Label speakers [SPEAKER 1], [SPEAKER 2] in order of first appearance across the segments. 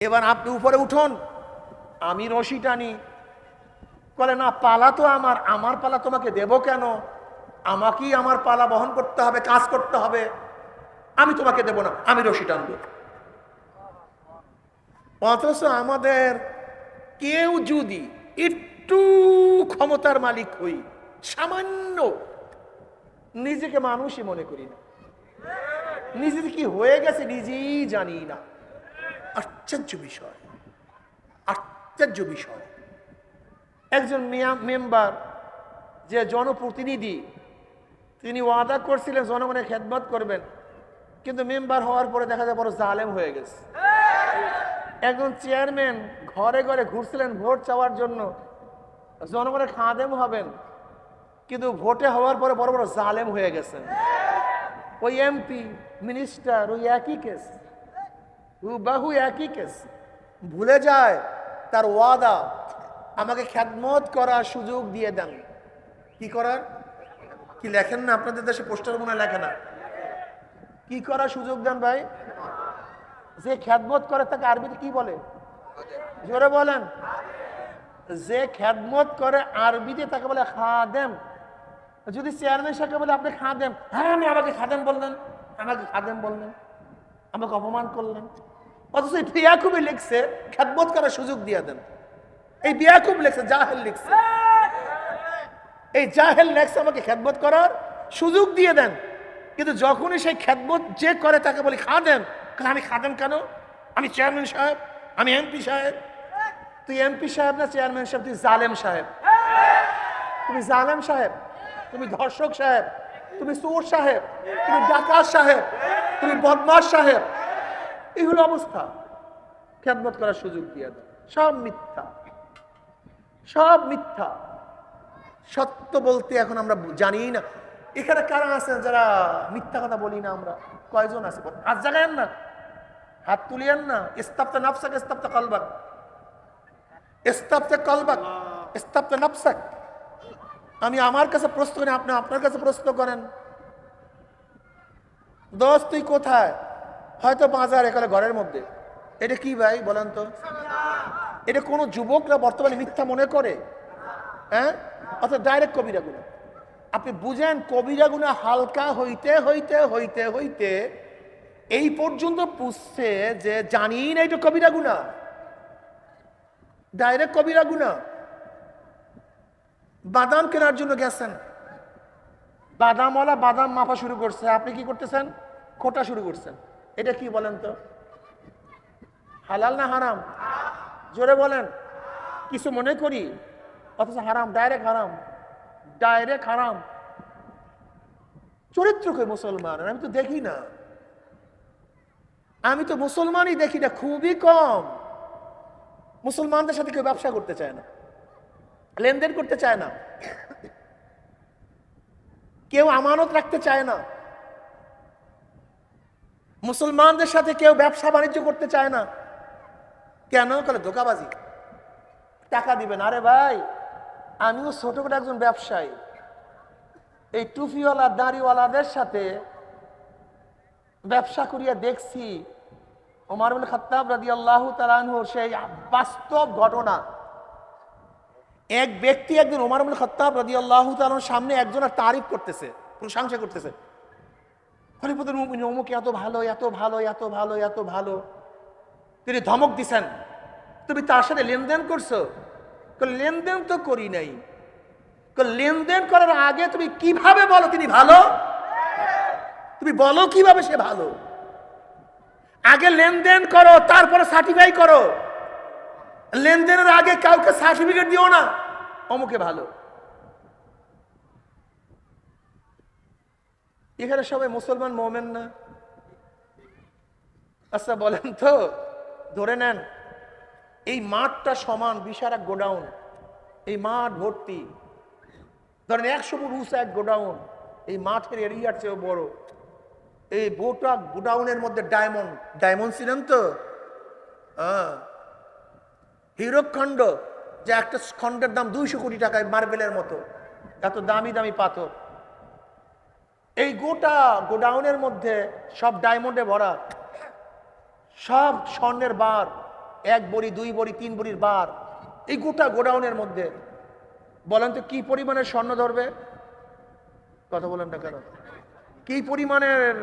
[SPEAKER 1] এবার আপনি উপরে উঠুন। আমি রশি টানি। বলে, না, পালা তো আমার। আমার পালা তোমাকে দেব কেন? আমাকেই আমার পালা বহন করতে হবে, কাজ করতে হবে। আমি তোমাকে দেব না, আমি রশি টানবো। অথচ আমাদের কেউ যদি একটু ক্ষমতার মালিক হই, সামান্য, নিজেকে মানুষই মনে করি না। নিজের কি হয়ে গেছে নিজেই জানি না। আশ্চর্য বিষয় আশ্চর্য বিষয়। একজন মেম্বার, যে জনপ্রতিনিধি, তিনি ওয়াদা করছিলেন জনগণের খেদমত করবেন, কিন্তু মেম্বার হওয়ার পরে দেখা যায় বড় জালেম হয়ে গেছে। একজন চেয়ারম্যান ঘরে ঘরে ঘুরছিলেন ভোট চাওয়ার জন্য, জনগণের খাদেম হবেন, কিন্তু ভোটে হওয়ার পরে বড় বড় জালেম হয়ে গেছেন। ওই এমপি, মিনিস্টার, ওই একই কেস বাহু একই কেস ভুলে যায়, তার ওয়াদা। আমাকে খ্যাতমত করার সুযোগ দিয়ে দেন। কি করার? কি লেখেন না? আপনাদের দেশে পোস্টার মনে লেখে না। কি করার সুযোগ দেন ভাই? যে খ্যাতমত করে তাকে আরবিতে কি বলে? জোরে বলেন। যে খ্যাতমত করে আরবিতে তাকে বলে খাদেম। যদি চেয়ারম্যান সাহেবকে বলে আপনি খাদেম হ্যাঁ আমি আমাকে খাদেম বললেন। আমাকে খাদেম বললেন। আমাকে অপমান করলেন। অথচ এই বিয়াকুবই লিখছে, খ্যাতমত করার সুযোগ দিয়ে দেন। এই বিয়াকুব লিখছে, জাহেল লিখছে। এই জাহেল লেখছে, আমাকে খ্যাতমত করার সুযোগ দিয়ে দেন। কিন্তু যখনই সেই খ্যাতমত যে করে, তাকে বলি, খাদেম। আমি খাদেম কেন? আমি চেয়ারম্যান সাহেব, আমি এমপি সাহেব। তুই এমপি সাহেব না চেয়ারম্যান সাহেব? তুই জালেম সাহেব। তুমি জালেম সাহেব? তুমি ধর্ষক সাহেব? তুমি চোর সাহেব? তুমি ডাকাত সাহেব? তুমি বদমাস সাহেব? এই হলো অবস্থা। খেদমত করার সুযোগ দিয়ে দেয় সব মিথ্যা। সব মিথ্যা। সত্য বলতে এখন আমরা জানি না। এখানে কারা আছেন যারা মিথ্যা কথা বলি না আমরা? কয়জন আছে? হাত জাগায়েন না। হাত তুলিয়েন না। ইস্তাপ্তা নাফসাক ইস্তাপ্তা কলবাক। ইস্তাপ্তা কলবাক ইস্তাপ্তা নাফসাক। আমি আমার কাছে প্রশ্ন করি, আপনি আপনার কাছে প্রশ্ন করেন। দোস্ত, তুই কোথায়? হয়তো পাঁচ হাজার এখানে ঘরের মধ্যে। এটা কি ভাই, বলেন তো? এটা কোনো যুবকরা বর্তমানে মিথ্যা মনে করে? হ্যাঁ? অর্থাৎ ডাইরেক্ট কবিরা গুণা আপনি বুঝেন কবিরা গুণা হালকা হইতে হইতে হইতে হইতে এই পর্যন্ত পুষছে যে জানি না এটা কবিরা গুণা ডাইরেক্ট কবিরা গুণা বাদাম কেনার জন্য গেছেন। বাদামওয়ালা বাদাম মাপা শুরু করছে। আপনি কি করতেছেন? খোটা শুরু করছেন। এটা কি বলেন তো? হালাল না হারাম? জোরে বলেন। কিছু মনে করি? অথচ হারাম ডাইরেক্ট হারাম। ডাইরেক্ট হারাম। চরিত্র কই মুসলমান? আমি তো দেখি না। আমি তো মুসলমানই দেখি না খুবই কম। মুসলমানদের সাথে কেউ ব্যবসা করতে চায় না। লেনদেন করতে চায় না। কেউ আমানত রাখতে চায় না। মুসলমানদের সাথে কেউ ব্যবসা বাণিজ্য করতে চায় না। কেন? কলে ধোকাবাজি। টাকা দিবেন আরে ভাই, আমিও ছোটখাটো একজন ব্যবসায়ী। এই টুপিওয়ালা, দাড়িওয়ালাদের সাথে ব্যবসা করিয়া দেখছি, ওমার খাত্তাব রাদি আল্লাহ তালানহ সেই বাস্তব ঘটনা। এক ব্যক্তি একদিন ওমর আবুল খত্তাব রাদি আল্লাহ তালন সামনে একজনের তারিফ করতেছে, প্রশংসা করতেছে। খলিফুদ্দিন মুমিন, অমুক এত ভালো এত ভালো এত ভালো এত ভালো। তিনি ধমক দিছেন, তুমি তার সাথে লেনদেন করছ? লেনদেন তো করি নাই। লেনদেন করার আগে তুমি কীভাবে বলো তিনি ভালো? তুমি বলো কীভাবে সে ভালো? আগে লেনদেন করো, তারপরে সার্টিফাই করো। লেনদেনের আগে কাউকে সার্টিফিকেট দিও না। অমুকে ভালো। এখানে সবাই মুসলমান, মোমেন না। আচ্ছা বলেন তো, ধরে নেন, এই মাঠটা সমান বিশাল এক গোডাউন, এই মাঠ ভর্তি। ধরেন একশো ফুট উঁচু এক গোডাউন, এই মাঠের এরিয়ার চেয়েও বড়। এই গোটা গোডাউনের মধ্যে ডায়মন্ড ডায়মন্ড ছিলেন তো? হ্যাঁ। হীরকখণ্ড যে একটা খণ্ডের দাম দুইশো কোটি টাকায় মার্বেলের মতো, এত দামি দামি পাথর। এই গোটা গোডাউনের মধ্যে সব ডায়মন্ডে ভরা, সব স্বর্ণের বার, এক বড়ি, দুই বড়ি, তিন বড়ির বার, এই গোটা গোডাউনের মধ্যে। বলেন তো, কি পরিমাণের স্বর্ণ ধরবে? কথা বলেন না কেন? কি পরিমাণের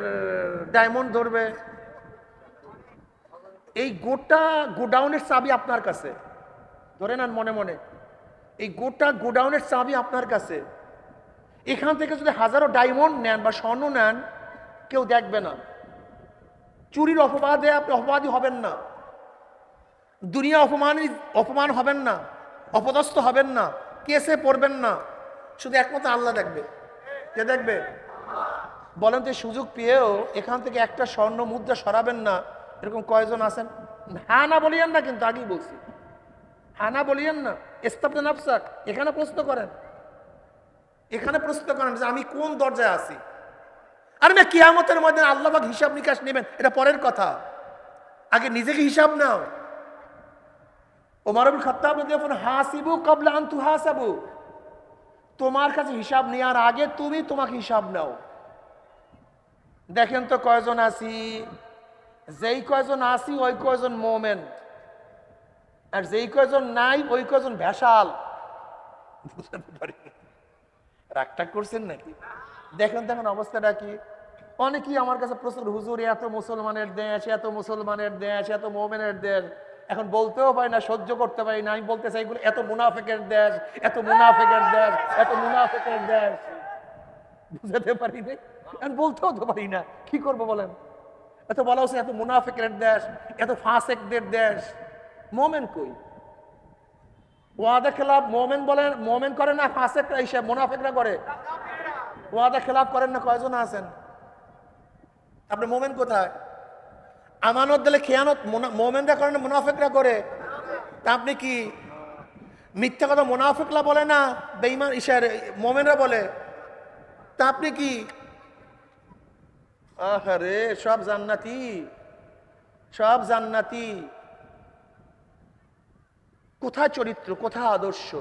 [SPEAKER 1] ডায়মন্ড ধরবে? এই গোটা গোডাউনের চাবি আপনার কাছে। ধরে নেন মনে মনে। এই গোটা গোডাউনের চাবি আপনার কাছে। এখান থেকে যদি হাজারো ডায়মন্ড নেন বা স্বর্ণ নেন, কেউ দেখবে না। চুরির অপবাদে আপনি অপবাদী হবেন না। দুনিয়া অপমান অপমান হবেন না। অপদস্থ হবেন না। কেসে পড়বেন না। শুধু একমাত্র আল্লাহ দেখবে। কে দেখবে? বলেন এই সুযোগ পেয়েও এখান থেকে একটা স্বর্ণ মুদ্রা সরাবেন না। এরকম কয়জন আছেন? হ্যাঁ না বলিয়েন না কিন্তু আগেই বলছি। হ্যাঁ না বলিয়েন না। ইস্তাবনে নাফসাক এখানে প্রশ্ন করেন। এখানে প্রশ্ন করেন যে আমি কোন দরজায় আছি? আর না, কিয়ামতের মধ্যে আল্লাহবাক হিসাব নিকাশ নেবেন, এটা পরের কথা। আগে নিজেকে হিসাব নাও। ওমারুল খত্তাব হাসিবু কবলা আন্তু হাসাবু তোমার কাছে হিসাব নেওয়ার আগে তুমি তোমাকে হিসাব নাও। দেখেন তো কয়জন আছি? যেই কয়জন আছি, ওই কয়জন মোমেন। আর যেই কয়জন নাই, ওই কয়জন ভেসাল বুঝতে পারি রাগটাগ করছেন নাকি? দেখেন দেখেন অবস্থাটা কি? অনেকেই আমার কাছে প্রচুর হুজুর, এত মুসলমানের দেশ, এত মুসলমানের দেশ, এত মোমেনের দেশ। এখন বলতেও পারি না, সহ্য করতে পারি না। আমি বলতে চাই, এগুলো এত মুনাফেকের দেশ, এত মুনাফেকের দেশ, এত মুনাফেকের দেশ। বুঝাতে পারি না আমি বলতেও তো পারি না। কি করব বলেন? এত বলা হচ্ছে এত মুনাফেকের দেশ, এত ফাঁসেকদের দেশ। মোমেন কই? ওয়াদা খেলাফ মোমেন বলেন, মোমেন করে না, ফাঁসেকরা হিসাব, মুনাফেকরা করে। ওয়াদা খেলাফ করেন না, কয়জন আছেন? আপনি মোমেন কোথায়? আমানত দিলে খেয়ানত, মুনা- মোমেনরা করে না, মুনাফেকরা করে? তা আপনি কি মিথ্যা কথা মুনাফেকরা বলে না বেইমান ইশার, মোমেনরা বলে? তা আপনি কি আহারে, সব জান্নাতি সব জান্নাতি। কোথায় চরিত্র, কোথায় আদর্শ?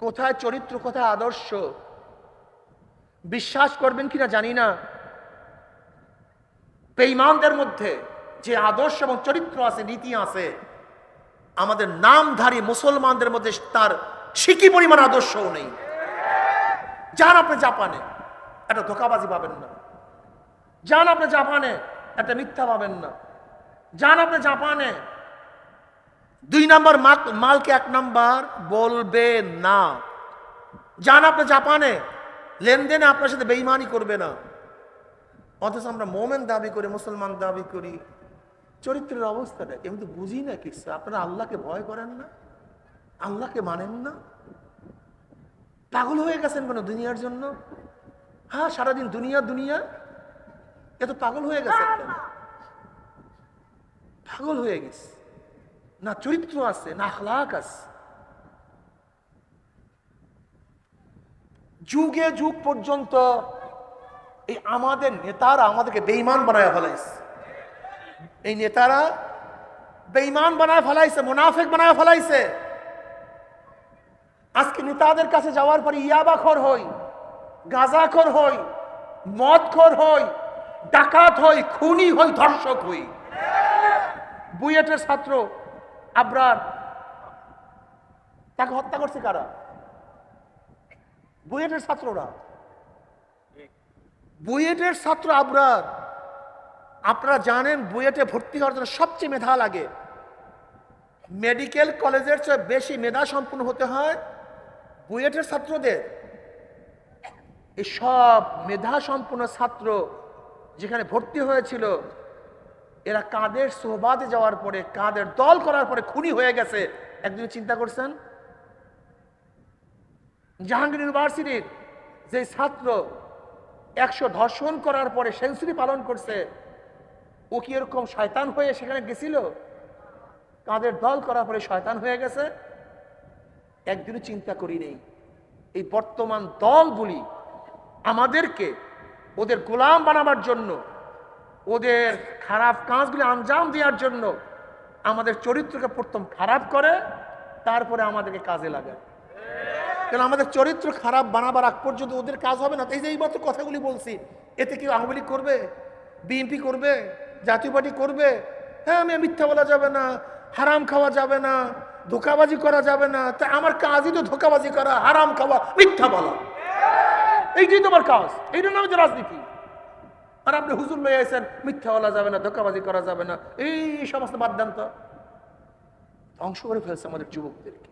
[SPEAKER 1] কোথায় চরিত্র, কোথায় আদর্শ? বিশ্বাস করবেন কিনা জানি না। বেঈমানদের মধ্যে যে আদর্শ এবং চরিত্র আছে, নীতি আছে, আমাদের নামধারী মুসলমানদের মধ্যে তার শিকি পরিমাণ আদর্শও নেই। যান আপনি জাপানে, একটা ধোকাবাজি পাবেন না। যান আপনি জাপানে, একটা মিথ্যা পাবেন না। যান আপনি জাপানে দুই নাম্বার মালকে এক নাম্বার বলবে না। যান আপনি জাপানে, লেনদেনে আপনার সাথে বেইমানি করবে না। অথচ আমরা মোমেন দাবি করি, মুসলমান দাবি করি। চরিত্রের অবস্থাটা তো বুঝি না কিছু। আপনারা আল্লাহকে ভয় করেন না? আল্লাহকে মানেন না? পাগল হয়ে গেছেন কেন দুনিয়ার জন্য? হ্যাঁ সারাদিন দুনিয়া দুনিয়া। এত পাগল হয়ে কেন? পাগল হয়ে গেছে। না চরিত্র আছে, না আখলাক আছে। যুগে যুগ পর্যন্ত এই আমাদের নেতারা আমাদেরকে বেইমান বানায় ফেলাইছে। এই নেতারা বেইমান বানায় ফেলাইছে, মুনাফেক বানায় ফেলাইছে। আজকে নেতাদের কাছে যাওয়ার পরে ইয়াবাখর হই, গাঁজাখর হই, মদখর হই, ডাকাত হই, খুনি হই, ধর্ষক হই। বুয়েটের ছাত্র আবরার। তাকে হত্যা করছে কারা? বুয়েটের ছাত্ররা। বুয়েটের ছাত্র আবরার। আপনারা জানেন বুয়েটে ভর্তি হওয়ার জন্য সবচেয়ে মেধা লাগে। মেডিকেল কলেজের চেয়ে বেশি মেধা সম্পন্ন হতে হয় বুয়েটের ছাত্রদের। এই সব মেধা সম্পন্ন ছাত্র যেখানে ভর্তি হয়েছিল এরা কাঁদের সোহবাদে যাওয়ার পরে কাঁদের দল করার পরে খুনি হয়ে গেছে। একদিন চিন্তা করছেন? জাহাঙ্গীর ইউনিভার্সিটির যে ছাত্র একশো ধর্ষণ করার পরে সেঞ্চুরি পালন করছে, ও কি এরকম শয়তান হয়ে সেখানে গেছিল? কাঁধের দল করার পরে শয়তান হয়ে গেছে? একদিনও চিন্তা করি নেই। এই বর্তমান দলগুলি আমাদেরকে, ওদের গোলাম বানাবার জন্য ওদের খারাপ কাজগুলি আঞ্জাম দেওয়ার জন্য আমাদের চরিত্রকে প্রথম খারাপ করে, তারপরে আমাদেরকে কাজে লাগায়। কারণ আমাদের চরিত্র খারাপ বানাবার আগ পর্যন্ত ওদের কাজ হবে না? এই যে এই মাত্র কথাগুলি বলছি, এতে কেউ আওয়ামী লীগ করবে? বিএনপি করবে? জাতীয় পার্টি করবে? হ্যাঁ আমি মিথ্যা বলা যাবে না, হারাম খাওয়া যাবে না, ধোকাবাজি করা যাবে না। তা আমার কাজই তো ধোকাবাজি করা, হারাম খাওয়া, মিথ্যা বলা। এইটাই তোমার কাজ, এইটার নামে যে রাজনীতি। আর আপনি হুজুর লয়ে আছেন মিথ্যা বলা যাবে না, ধোকাবাজি করা যাবে না, এই সমস্ত বাদ দেন তো ধ্বংস করে ফেলছে আমাদের যুবকদেরকে।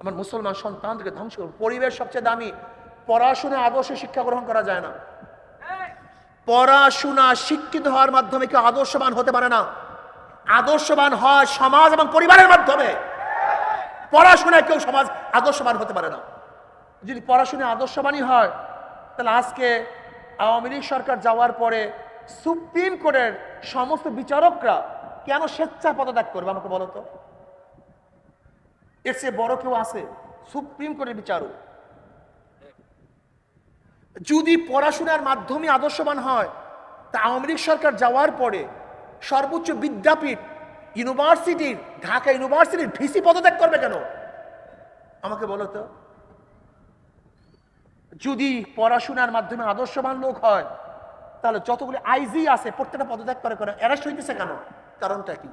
[SPEAKER 1] আমার মুসলমান সন্তানদেরকে ধ্বংস করে পরিবেশ সবচেয়ে দামি। পড়াশোনা আদর্শ শিক্ষা গ্রহণ করা যায় না। পড়াশোনা শিক্ষিত হওয়ার মাধ্যমে কেউ আদর্শবান হতে পারে না। আদর্শবান হয় সমাজ এবং পরিবারের মাধ্যমে। পড়াশোনায় কেউ সমাজ আদর্শবান হতে পারে না। যদি পড়াশোনায় আদর্শবানই হয়, তাহলে আজকে আওয়ামী লীগ সরকার যাওয়ার পরে সুপ্রিম কোর্টের সমস্ত বিচারকরা কেন স্বেচ্ছা পদত্যাগ করবে আমাকে বলো তো? এর চেয়ে বড় কেউ আছে? সুপ্রিম কোর্টের বিচারক। যদি পড়াশোনার মাধ্যমে আদর্শবান হয়, তা আওয়ামী লীগ সরকার যাওয়ার পরে সর্বোচ্চ বিদ্যাপীঠ ইউনিভার্সিটির, ঢাকা ইউনিভার্সিটির ভিসি পদত্যাগ করবে কেন? আমাকে বলো তো। যদি পড়াশোনার মাধ্যমে আদর্শবান লোক হয়, তাহলে যতগুলি আইজি আছে, প্রত্যেকটা পদত্যাগ করে কেন অ্যারেস্ট হইতেছে কেন? কারণটা কি?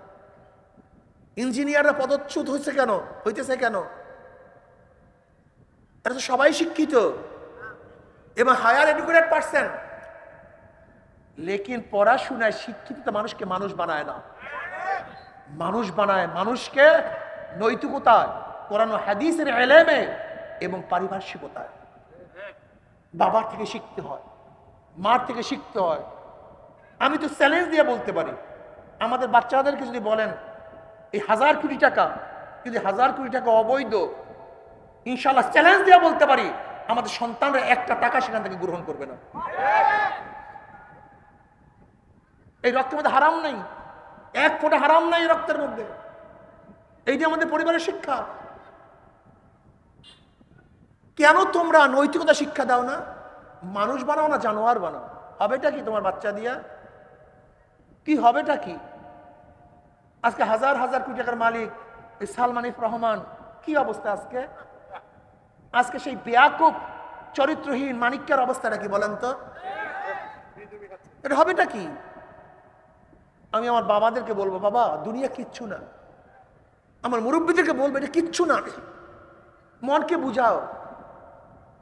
[SPEAKER 1] ইঞ্জিনিয়াররা পদচ্যুত হয়েছে কেন? হইতেছে কেন? এরা তো সবাই শিক্ষিত। এবং হায়ার এডুকেটেড পার্সন লেকিন পড়াশোনায় শিক্ষিত মানুষকে মানুষ বানায় না। মানুষ বানায় মানুষকে নৈতিকতায় ও হাদিসের এলেমে এবং পারিপার্শ্বিকতায়। বাবার থেকে শিখতে হয়, মার থেকে শিখতে হয়। আমি তো চ্যালেঞ্জ দিয়ে বলতে পারি। আমাদের বাচ্চাদেরকে যদি বলেন, এই হাজার কোটি টাকা, যদি হাজার কোটি টাকা অবৈধ ইনশাল্লাহ চ্যালেঞ্জ দিয়ে বলতে পারি, আমাদের সন্তানরা একটা টাকা সেখান থেকে গ্রহণ করবে না। এই রক্তের মধ্যে হারাম নাই। এক ফোঁটা হারাম নাই রক্তের মধ্যে। এই যে আমাদের পরিবারের শিক্ষা কেন তোমরা নৈতিকতা শিক্ষা দাও না? মানুষ বানাও না, জানোয়ার বানাও। হবেটা কি তোমার বাচ্চা দিয়া? কি হবেটা কি? আজকে হাজার হাজার কোটি টাকার মালিক এই সালমান ইফ রহমান, কি অবস্থা আজকে? আজকে সেই বেয়াকুব, চরিত্রহীন, মানিক্যের অবস্থাটা কি বলেন তো? এটা হবেটা কি? আমি আমার বাবাদেরকে বলব, বাবা, দুনিয়া কিচ্ছু না। আমার মুরব্বীদেরকে বলব, এটা কিচ্ছু না। মনকে বুঝাও।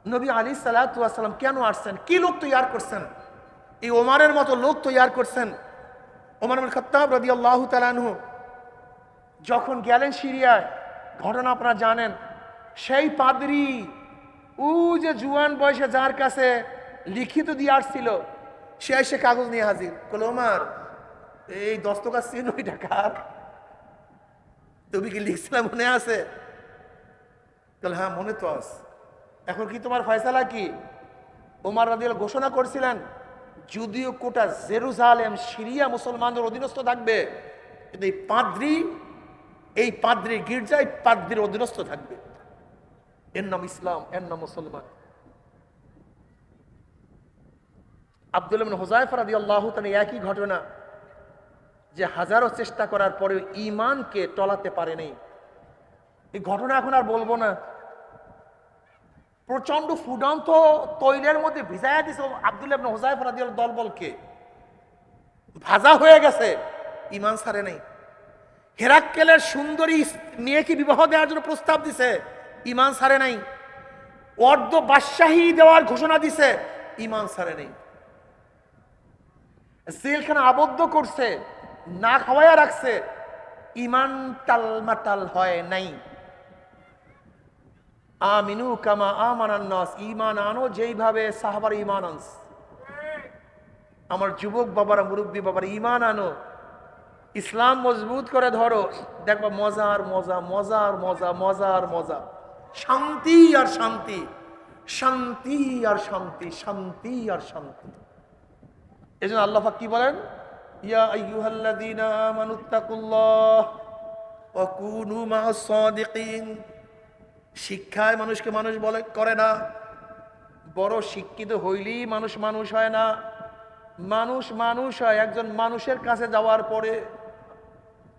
[SPEAKER 1] নবী আলী সালাতাম কেন আসছেন? কি লোক তৈয়ার করছেন? এই ওমারের মতো লোক তৈয়ার করছেন? ওমার খত্তাব রদি আল্লাহ তালানহু যখন গেলেন সিরিয়ায়, ঘটনা আপনারা জানেন, সেই পাদরি ও যে জুয়ান বয়সে যার কাছে লিখিত দিয়ে আসছিল সে এসে কাগজ নিয়ে হাজির। কল ওমার, এই দস্তকার চিন ওই টাকার তুমি কি লিখছিলাম মনে আছে? তাহলে হ্যাঁ মনে তো আস এখন কি তোমার ফয়সালা কি? ওমার রাদিয়াল ঘোষণা করছিলেন, যদিও কোটা জেরুজালেম, সিরিয়া মুসলমানদের অধীনস্থ থাকবে, কিন্তু এই পাদ্রি এই পাদ্রি গির্জায় পাদ্রির অধীনস্থ থাকবে। এর নাম ইসলাম, এর নাম মুসলমান। আব্দুল হোজাইফ রাদি আল্লাহ একই ঘটনা, যে হাজারো চেষ্টা করার পরেও ইমানকে টলাতে পারেনি। এই ঘটনা এখন আর বলব না। প্রচণ্ড ফুডন্ত তৈলের মধ্যে ভিজাইয়া দিছে আব্দুল ইবনে হোজাইফ রাদিয়াল দলবলকে। ভাজা হয়ে গেছে ইমান সারে নেই। হেরাক্কেলের সুন্দরী নিয়ে কি বিবাহ দেওয়ার জন্য প্রস্তাব দিছে ইমান সারে নাই। অর্ধ বাদশাহী দেওয়ার ঘোষণা দিছে ইমান সারে নেই। জেলখানা আবদ্ধ করছে, না খাওয়াইয়া রাখছে ইমান টালমাটাল হয় নাই। আমিনু কামা আমানান্নাস ইমান আনো যেইভাবে সাহাবার ইমান আনস আমার যুবক বাবারা, মুরব্বী বাবার ইমান আনো। ইসলাম মজবুত করে ধরো। দেখবা মজার মজা মজার মজা মজার মজা। শান্তি আর শান্তি শান্তি আর শান্তি শান্তি আর শান্তি। এই জন্য আল্লাহ কি বলেন? ইয়া আইয়ুহাল্লাযীনা আমানুত্তাকুল্লাহ ওয়া কুনু মা'আস সাদিকিন শিক্ষায় মানুষকে মানুষ বলে, করে না। বড় শিক্ষিত হইলেই মানুষ মানুষ হয় না। মানুষ মানুষ হয়, একজন মানুষের কাছে যাওয়ার পরে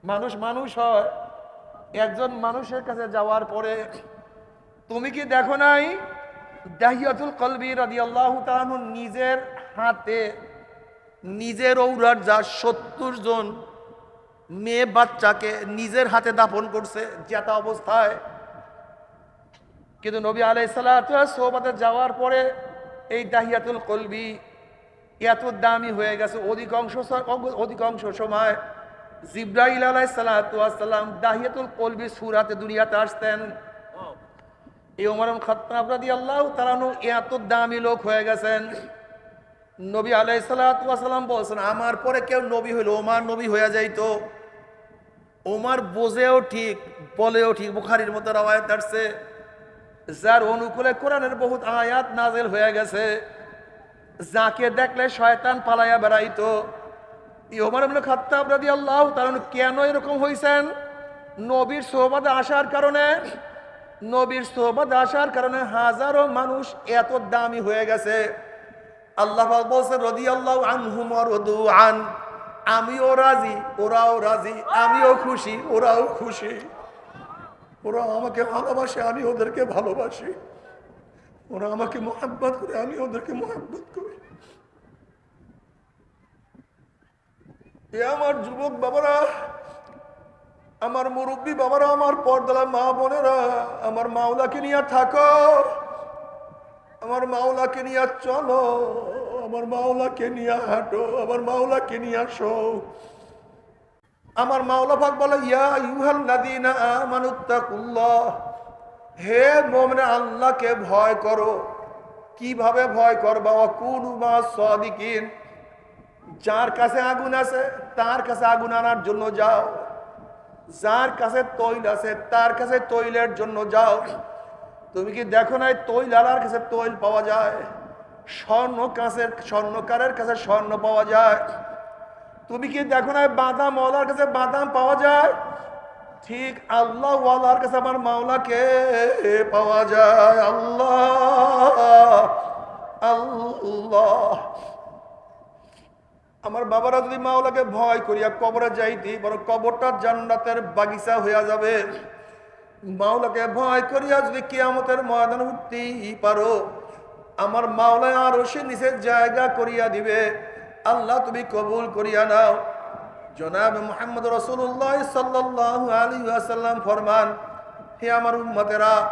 [SPEAKER 1] মানুষ মানুষ হয়, একজন মানুষের কাছে যাওয়ার পরে। তুমি কি দেখো নাই? দাহিয়াতুল কলবি রাদিয়াল্লাহু তাআলা নিজের হাতে, নিজের ঔরার যা সত্তর জন মেয়ে বাচ্চাকে নিজের হাতে দাপন করছে জেতা অবস্থায় কিন্তু নবী আলাইসাল্লাতে যাওয়ার পরে এই দাহিয়াতুল কলবি এত দামি হয়ে গেছে। অধিকাংশ অধিকাংশ সময় জিব্রাইল আলাইসাল্লাম দাহিয়াতুল কলবি সুরাতে দুনিয়াতে আসতেন। এই ওমর খত্তাব আল্লাহ তারানু এত দামি লোক হয়ে গেছেন। নবী আলাইসাল্লাম বলছেন, আমার পরে কেউ নবী হইল, ওমার নবী হয়ে যাইতো। ওমার বোঝেও ঠিক, বলেও ঠিক, বুখারির মতো রাওয়ায়াত আসছে। যার অনুকূলে কোরআনের বহুত আয়াত নাজেল হয়ে গেছে, যাকে দেখলে শয়তান পালাইয়া বেড়াইতো। ইহমার ইবনে খাত্তাব রাদিয়াল্লাহু তাআলা কেন এরকম হইছেন? নবীর সোহবাদে আসার কারণে, নবীর সোহবাদে আসার কারণে হাজারো মানুষ এত দামি হয়ে গেছে। আল্লাহ পাক বলছেন, রাদিয়াল্লাহু আনহুম ওয়া রাদু আন। আমিও রাজি, ওরাও রাজি, আমিও খুশি, ওরাও খুশি। ওরা আমাকে ভালোবাসে, আমি ওদেরকে ভালোবাসি। ওরা আমাকে মোহাব্বত করে, আমি ওদেরকে মোহাব্বত করি। এ আমার যুবক বাবারা, আমার মুরব্বী বাবারা, আমার পর্দালা মা বোনেরা, আমার মাওলাকে নিয়ে থাকো। আমার মাওলাকে নিয়ে চলো, আমার মাওলাকে নিয়ে হাঁটো, আমার মাওলাকে নিয়ে আসো। আমার মাওলা ভাগ বলে, ইয়া ইউহাল নাদিনা হে মোমনে, আল্লাহকে ভয় করো। কীভাবে ভয় করবা? কোন মা সাদিকিন, যার কাছে আগুন আছে, তার কাছে আগুন আনার জন্য যাও। যার কাছে তৈল আছে, তার কাছে তৈলের জন্য যাও। তুমি কি দেখো নাই তৈল আলার কাছে তৈল পাওয়া যায়? স্বর্ণ কাছের স্বর্ণকারের কাছে স্বর্ণ পাওয়া যায়। তুমি কি দেখো না বাদাম ওয়ালার কাছে বাদাম পাওয়া যায়? ঠিক আল্লাহ ওয়ালার কাছে আমার মাওলাকে পাওয়া যায়। আল্লাহ আল্লাহ। আমার বাবারা যদি মাওলাকে ভয় করিয়া কবরে যাইতি বড় কবরটা জান্নাতের বাগিচা হইয়া যাবে। মাওলাকে ভয় করিয়া যদি কিয়ামতের ময়দান উঠতেই পারো, আমার মাওলায় আরও সে নিচের জায়গা করিয়া দিবে। আল্লাহ তুমি কবুল করিয়া নাও। জনাব মোহাম্মদ রসুল্লাহ সাল্লাহ আলী আসাল্লাম ফরমান, হে আমার উম্মতেরা,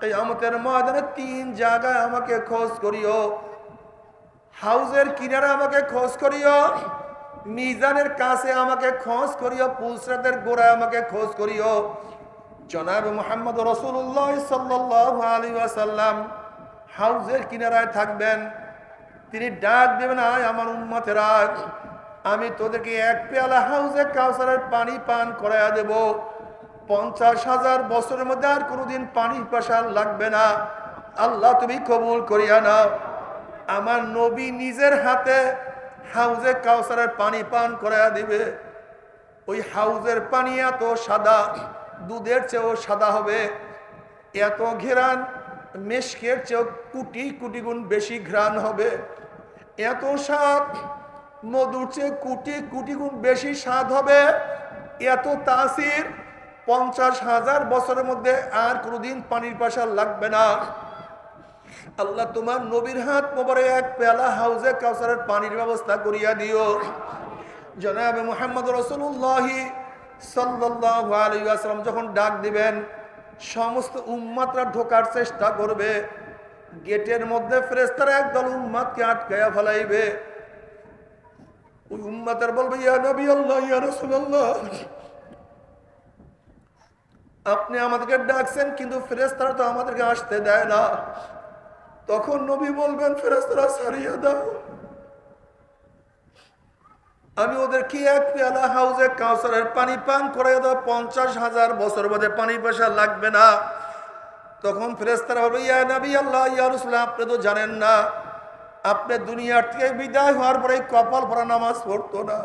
[SPEAKER 1] কিয়ামতের ময়দানে তিন জায়গায় আমাকে খোঁজ করিও। হাউজের কিনারে আমাকে খোঁজ করিও। মিজানের কাছে আমাকে খোঁজ করিও। পুলসরাতের গোড়ায় আমাকে খোঁজ করিও। জনাব মোহাম্মদ রসুল্লাহ সাল্লাহ আলী আসাল্লাম হাউজের কিনারায় থাকবেন। তিনি ডাক দেবেন, আয় আমার উম্মতেরা, আমি তোদেরকে এক পেয়ালা হাউজে কাউসারের পানি পান করাইয়া দেব। পঞ্চাশ হাজার বছরের মধ্যে আর কোনোদিন পানি পাশা লাগবে না। আল্লাহ তুমি কবুল করিয়া নাও। আমার নবী নিজের হাতে হাউজে কাউসারের পানি পান করাইয়া দিবে। ওই হাউজের পানি এত সাদা, দুধের চেয়েও সাদা হবে। এত ঘেরান মেশকের চেয়েও কুটি কুটি গুণ বেশি ঘ্রাণ হবে। এত স্বাদ মধুর চেয়ে কুটি কুটি গুণ বেশি স্বাদ হবে। এত তাসির পঞ্চাশ হাজার বছরের মধ্যে আর কোনোদিন পানির পাশা লাগবে না। আল্লাহ তোমার নবীর হাত মোবারে এক পেলা হাউজে কাউসারের পানির ব্যবস্থা করিয়া দিও। জনাবে মোহাম্মদ রসুল্লাহি সাল্লাহ আলাইসালাম যখন ডাক দিবেন সমস্ত উম্মাতরা ঢোকার চেষ্টা করবে। গেটের মধ্যে ফ্রেস্তারা একদল উম্মাদকে আটকায়া ফেলাইবে। ওই উম্মাতের বলবে, ইয়া নবী আল্লাহ ইয়া রাসূলুল্লাহ। আপনি আমাদেরকে ডাকছেন, কিন্তু ফেরেস্তারা তো আমাদেরকে আসতে দেয় না। তখন নবী বলবেন ফেরেস্তারা সারিয়ে দাও। আমি ওদের কি এক পেয়ালা হাউজে কাউসারের পানি পান করে দাও পঞ্চাশ হাজার বছর বাদে পানি পয়সা লাগবে না। তখন ফেরেস্তারা বলবে, ইয়া নবী আল্লাহ, ইয়া আপনি তো জানেন না, আপনি দুনিয়ার থেকে বিদায় হওয়ার পরে কপাল ভরা নামাজ পড়তো না,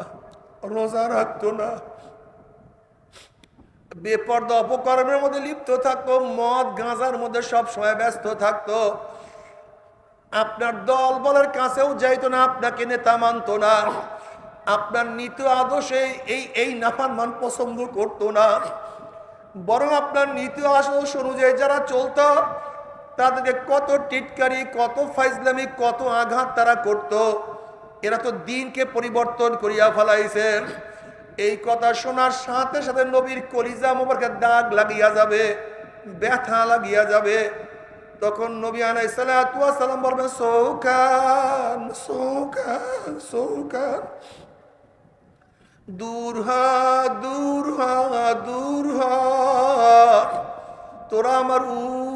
[SPEAKER 1] রোজা রাখতো না। বেপর্দা অপকর্মের মধ্যে লিপ্ত থাকতো, মদ গাঁজার মধ্যে সব সময় ব্যস্ত থাকতো। আপনার দল বলের কাছেও যাইতো না, আপনাকে নেতা মানতো না। আপনার নীতি আদর্শে এই এই নাফান মান পছন্দ করতো না। বরং আপনার নীতি আদর্শ অনুযায়ী যারা চলত, তাদেরকে কত টিটকারি, কত ফাইজলামি, কত আঘাত তারা করত। এরা তো দিনকে পরিবর্তন করিয়া ফেলাইছে। এই কথা শোনার সাথে সাথে নবীর কলিজা মোবারকে দাগ লাগিয়া যাবে, ব্যথা লাগিয়া যাবে। তখন নবী আনাই সালাম বলবেন, সৌকান সৌকান সৌকান। দূর হা দূর তোরা আমার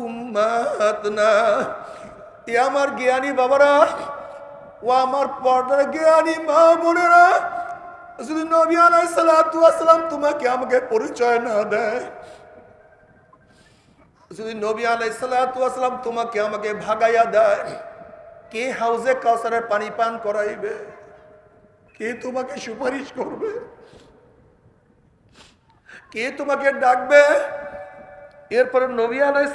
[SPEAKER 1] উম্মাত না। এ আমার জ্ঞানী বাবারা, ও আমার পর্দার জ্ঞানী মা বোনেরা, যদি নবী আলাই সালাম তোমাকে আমাকে পরিচয় না দেয়, যদি নবী আলাই সালাম তোমাকে আমাকে ভাগাইয়া দেয়, কে হাউজে কাউসারের পানি পান করাইবে? কে তোমাকে সুপারিশ করবে? কে তোমাকে ডাকবে? এরপরে নবী আলাই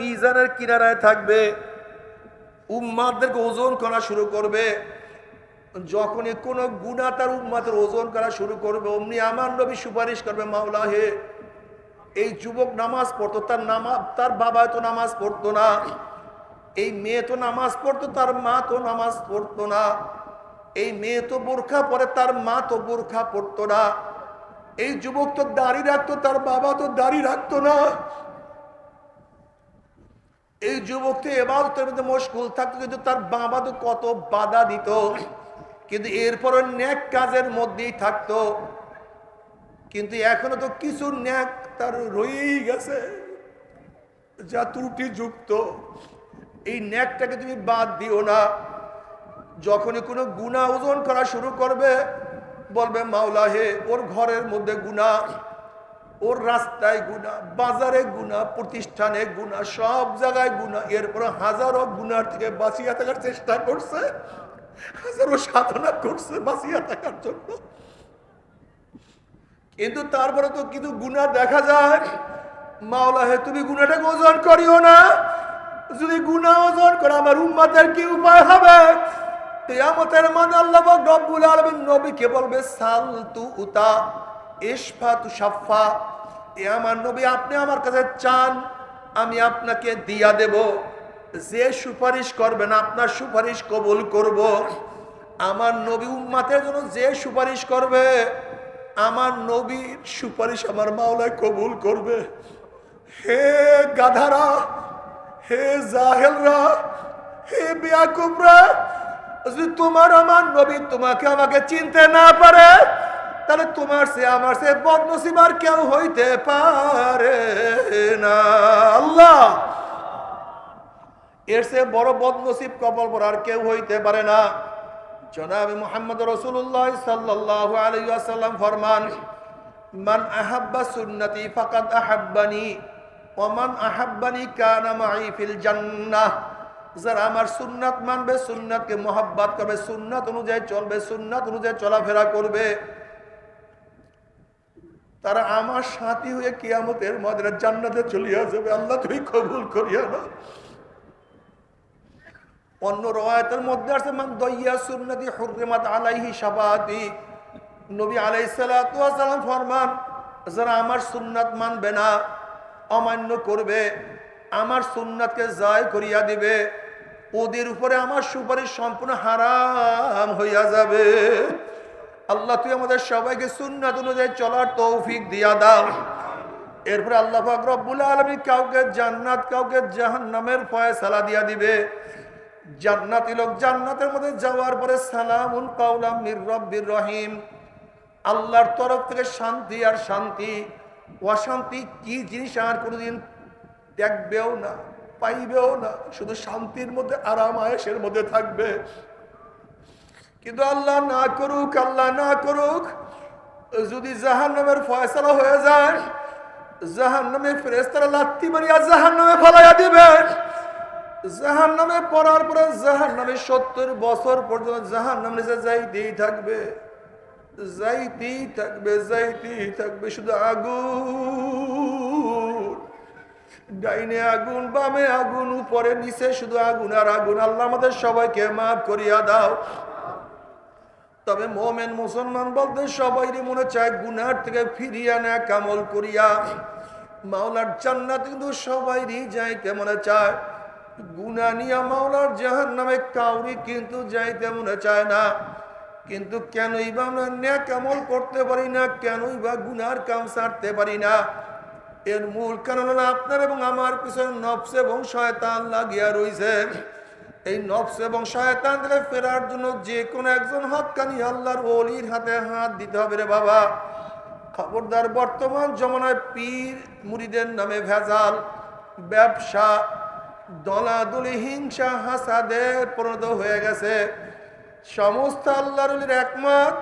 [SPEAKER 1] মিজানের কিনারায় থাকবে। উম্মাদেরকে ওজন করা শুরু করবে। যখনই কোনো গুণা তার উম্মাদের ওজন করা শুরু করবে, অমনি আমার নবী সুপারিশ করবে, মাওলা হে, এই যুবক নামাজ পড়তো, তার নামাজ তার বাবা তো নামাজ পড়তো না। এই মেয়ে তো নামাজ পড়তো, তার মা তো নামাজ পড়তো না। এই মেয়ে তো বোরখা পরে, তার মা তো বোরখা পড়তো না। এই যুবক তো দাড়ি রাখতো, তার বাবা তো দাড়ি রাখতো না। এই যুবকটি এবাদতের মধ্যে মশগুল থাকতো, কিন্তু তার বাবা তো কত বাধা দিত। কিন্তু এরপর ন্যাক কাজের মধ্যেই থাকতো। কিন্তু এখনও তো কিছু ন্যাক তার রয়েই গেছে, যা ত্রুটি যুক্ত এই ন্যাকটাকে তুমি বাদ দিও না। যখনই কোনো গুণা ওজন করা শুরু করবে, বলবে, মাওলা হে, ওর ঘরের মধ্যে গুণা ওর রাস্তায় গুণা বাজারে গুণা প্রতিষ্ঠানে গুণা সব জায়গায় গুণা এরপরে হাজারো গুণার থেকে বাঁচিয়ে থাকার চেষ্টা করছে, হাজারো সাধনা করছে বাঁচিয়ে থাকার জন্য। কিন্তু তারপরে তো কিন্তু গুণা দেখা যায়, মাওলা হে, তুমি গুণাটাকে ওজন করিও না, যদি গুণা ওজন করে আমার উম্মাদের কি উপায় হবে? তেয়ামতের মানে আল্লাহ রব্বুল আলমিন নবীকে বলবে সাল তু উতা ইসফা তু সাফা এ আমার নবী, আপনি আমার কাছে চান, আমি আপনাকে দিয়া দেব। যে সুপারিশ করবেন আপনার সুপারিশ কবুল করব। আমার নবী উম্মাতের জন্য যে সুপারিশ করবে, আমার নবীর সুপারিশ আমার মাওলায় কবুল করবে। হে গাধারা, হে জাহেলরা, হে বিয়াকুবরা তোমার আমার নবী তোমাকে আমাকে চিনতে না পারে, তাহলে তোমার সে আমার সে বদনসিব আর কেউ হইতে পারে না। আল্লাহ! এর সে বড় বদনসিব কবল আর কেউ হইতে পারে না। জনাব মোহাম্মদ রসুল্লাহ সাল্লাহ আলাইসাল্লাম ফরমান, মান আহাব্বা সুন্নতি ফাকাদ আহাব্বানি ওমান আহাব্বানি কানা মাই ফিল জান্নাহ। যারা আমার সুন্নাত মানবে, সুন্নাতকে মোহাব্বাত করবে, সুন্নাত অনুযায়ী চলবে, সুন্নাত অনুযায়ী চলাফেরা করবে। তারা আমার সাথী হয়ে কিয়ামতের মধ্যে জান্নাতে চলিয়া যাবে। আল্লাহ, তুমি কবুল করিয়া না অন্য রয়াতের মধ্যে আছে, মান দইয়া সুন্নতি হুররিমাত আলাইহি শাফাতি নবী সালাতু সালাম ফরমান যারা আমার সুন্নাত মানবে না, অমান্য করবে। আমার সুন্নাতকে জয় করিয়া দিবে। ওদের উপরে আমার সুপারিশ সম্পূর্ণ হারাম হইয়া যাবে। আল্লাহ, তুই আমাদের সবাইকে সুন্নাত অনুযায়ী চলার তৌফিক দিয়া দাও। এরপরে আল্লাহ রব্বুল আলমী কাউকে জান্নাত, কাউকে জাহান্নামের ফয়সালা দিয়া দিবে। জান্নাতি লোক জান্নাতের মধ্যে যাওয়ার পরে সালামুন কাউলাম মির রব্বির রহিম। আল্লাহর তরফ থেকে শান্তি আর শান্তি। অশান্তি কি জিনিস আর কোনোদিন দেখবেও না। পাইবেও না, শুধু শান্তির মধ্যে, আরাম আয়েসের মধ্যে থাকবে। কিন্তু আল্লাহ না করুক, আল্লাহ না করুক, যদি জাহান নামের ফয়সলা হয়ে যায় জাহান নামে ফেরেস্তারা লাত্তি মারিয়া জাহান নামে ফলাইয়া দিবেন জাহান নামে পড়ার পরে জাহান নামে সত্তর বছর পর্যন্ত জাহান নামে যাইতেই থাকবে। যাইতেই থাকবে যাইতেই থাকবে, শুধু আগুন। ডাইনে আগুন, বামে আগুন, উপরে, নিচে শুধু আগুন আর আগুন। আল্লাহ আমাদের সবাইকে মাফ করিয়া দাও। তবে মোমেন মুসলমান বলতে সবাই মনে চায় গুনার থেকে ফিরিয়া না, কামল করিয়া। মাওলার জান্নাত কিন্তু সবাইরই যাইতে মনে চায়। গুনা নিয়া মাওলার জাহান নামে কাউরি কিন্তু যাইতে মনে চায় না। কিন্তু কেনই বা আমরা ন্যাক আমল করতে পারি না, কেনই বা গুনার কাম সারতে পারি না। এর মূল কারণ আপনার এবং আমার পিছনে নফস এবং শয়তান লাগিয়া রয়েছে এই নফস এবং শয়তান থেকে ফেরার জন্য যে কোনো একজন হকানি আল্লাহর ওলির হাতে হাত দিতে হবে রে বাবা। খবরদার বর্তমান জমানায় পীর মুড়িদের নামে ভেজাল, ব্যবসা, দলাদলি, হিংসা, হাসাদে পরিণত হয়ে গেছে। সমস্ত আল্লাহর ওলির একমত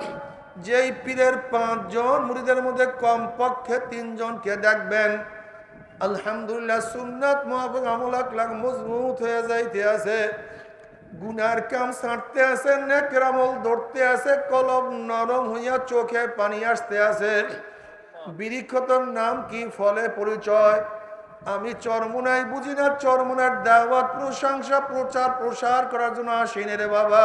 [SPEAKER 1] যেই পীরের পাঁচজন, মুড়িদের মধ্যে কমপক্ষে তিনজনকে দেখবেন। আলহামদুলিল্লাহ, সুন্নাত মহাবক আমল আকলাক মজবুত হয়ে যাইতে আছে। গুনার কাম ছাড়তে আছে, নেকের আমল ধরতে আছে, কলম নরম হইয়া চোখে পানি আসতে আছে। বিরিক্ষতর নাম কি? ফলে পরিচয়। আমি চরমুনাই বুঝি না, চরমুনার দাওয়াত, প্রশংসা প্রচার প্রসার করার জন্য আসিনি রে বাবা।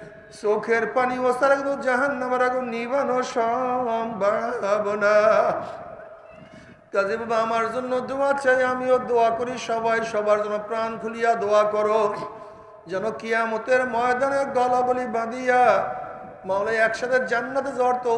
[SPEAKER 1] চোখের পানি ওসারা জাহান নামার আগুন নিবানো সম্ভব না কাজে বাবা, আমার জন্য দোয়া চাই, আমিও দোয়া করি সবাই, সবার জন্য প্রাণ খুলিয়া দোয়া করো। যেন কিয়ামতের ময়দানে গলাগলি বাঁধিয়া মাওলাই একসাথে জান্নাতে যাওয়ার তো